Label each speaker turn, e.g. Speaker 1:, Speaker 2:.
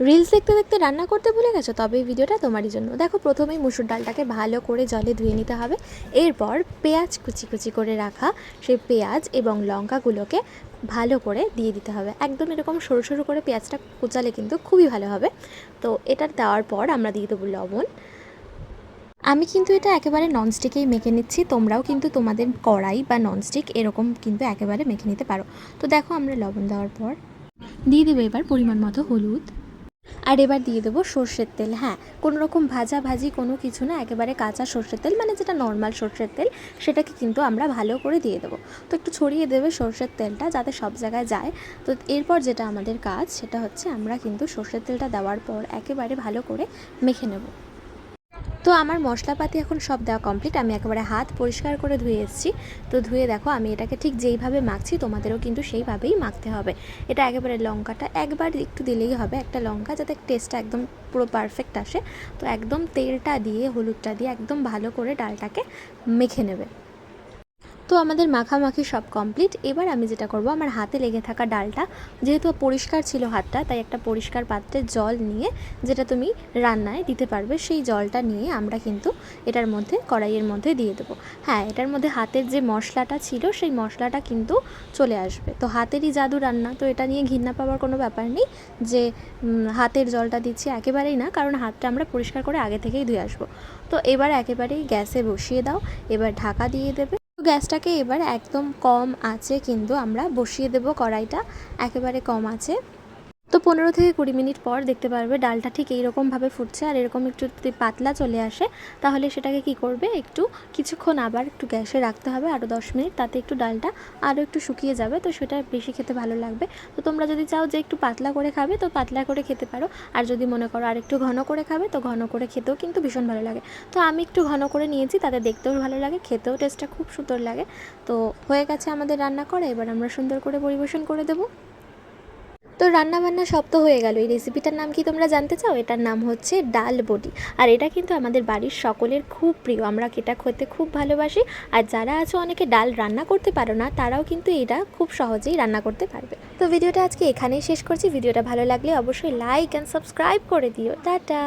Speaker 1: Reels দেখতে দেখতে রান্না করতে ভুলে গেছো? তবে এই ভিডিওটা তোমারই জন্য। দেখো, প্রথমেই মুসুর ডালটাকে ভালো করে জলে ধুয়ে নিতে হবে। এরপর পেঁয়াজ কুচি কুচি করে রাখা সেই পেঁয়াজ এবং লঙ্কাগুলোকে ভালো করে দিয়ে দিতে হবে। একদম এরকম সরু সরু করে পেঁয়াজটা কুচালে কিন্তু খুবই ভালো হবে। তো এটা দেওয়ার পর আমরা দিয়ে দেবো লবণ। আমি কিন্তু এটা একেবারে ননস্টিকেই মেখে নিচ্ছি। তোমরাও কিন্তু তোমাদের কড়াই বা ননস্টিক এরকম কিন্তু একেবারে মেখে নিতে পারো। তো দেখো, আমরা লবণ দেওয়ার পর দিয়ে দেবো এবার পরিমাণ মতো হলুদ। আর এবার দিয়ে দেবো সর্ষের তেল। হ্যাঁ কোনো রকম ভাজা ভাজি কোনো কিছু না, একেবারে কাঁচা সর্ষের তেল মানে যেটা নর্মাল সর্ষের তেল, সেটাকে কিন্তু আমরা ভালো করে দিয়ে দেবো। তো একটু ছড়িয়ে দেবে সর্ষের তেলটা যাতে সব জায়গায় যায়। তো এরপর যেটা আমাদের কাজ, সেটা হচ্ছে আমরা কিন্তু সর্ষের তেলটা দেওয়ার পর একেবারে ভালো করে মেখে নেব। তো আমার মশলাপাতি এখন সব দেওয়া কমপ্লিট আমি একেবারে হাত পরিষ্কার করে ধুয়ে এসেছি। তো ধুয়ে দেখো, আমি এটাকে ঠিক যেইভাবে মাখছি, তোমাদেরও কিন্তু সেইভাবেই মাখতে হবে। এটা একেবারে লঙ্কাটা একবার একটু দিলেই হবে। একটা লঙ্কা যাতে টেস্টটা একদম পুরো পারফেক্ট আসে। তো একদম তেলটা দিয়ে, হলুদটা দিয়ে একদম ভালো করে ডালটাকে মেখে নেবে। তো আমাদের মাখামাখি সব কমপ্লিট এবার আমি যেটা করব, আমার হাতে লেগে থাকা ডালটা যেহেতু পরিষ্কার ছিল হাতটা, তাই একটা পরিষ্কার পাত্রে জল নিয়ে যেটা তুমি রান্নায় দিতে পারবে, সেই জলটা নিয়ে আমরা কিন্তু এটার মধ্যে, কড়াইয়ের মধ্যে দিয়ে দেবো। হ্যাঁ এটার মধ্যে হাতের যে মশলাটা ছিল, সেই মশলাটা কিন্তু চলে আসবে। তো হাতেরই জাদু রান্না, তো এটা নিয়ে ঘৃণা পাওয়ার কোনো ব্যাপার নেই যে হাতের জলটা দিচ্ছি একেবারেই না, কারণ হাতটা আমরা পরিষ্কার করে আগে থেকেই ধুয়ে আসব। তো এবার একেবারেই গ্যাসে বসিয়ে দাও, এবার ঢাকা দিয়ে দেবে। গ্যাসটাকে এবার একদম কম আছে কিন্তু আমরা বসিয়ে দেব কড়াইটা একেবারে কম আছে। তো পনেরো থেকে কুড়ি মিনিট পর দেখতে পারবে ডালটা ঠিক এইরকমভাবে ফুটছে আর এরকম একটু যদি পাতলা চলে আসে, তাহলে সেটাকে কি করবে? একটু কিছুক্ষণ আবার একটু গ্যাসে রাখতে হবে আরও দশ মিনিট, তাতে একটু ডালটা আরও একটু শুকিয়ে যাবে। তো সেটা বেশি খেতে ভালো লাগবে। তো তোমরা যদি চাও যে একটু পাতলা করে খাবে, তো পাতলা করে খেতে পারো। আর যদি মনে করো আর একটু ঘন করে খাবে, তো ঘন করে খেতেও কিন্তু ভীষণ ভালো লাগে। তো আমি একটু ঘন করে নিয়েছি, তাতে দেখতেও ভালো লাগে, খেতেও টেস্টটা খুব সুন্দর লাগে। তো হয়ে গেছে আমাদের রান্না করা, এবার আমরা সুন্দর করে পরিবেশন করে দেবো। তো রান্না বান্না সব তো হয়ে গেল। এই রেসিপিটার নাম কি তোমরা জানতে চাও? এটার নাম হচ্ছে ডাল বটি আর এটা কিন্তু আমাদের বাড়ির সকলের খুব প্রিয়। আমরা এটা খেতে খুব ভালোবাসি? আর যারা আছে অনেকে ডাল রান্না করতে পারো না, তারাও কিন্তু এটা খুব সহজেই রান্না করতে পারবে। তো ভিডিওটা আজকে এখানেই শেষ করছি। ভিডিওটা ভালো লাগলে অবশ্যই লাইক অ্যান্ড সাবস্ক্রাইব করে দিও। টাটা!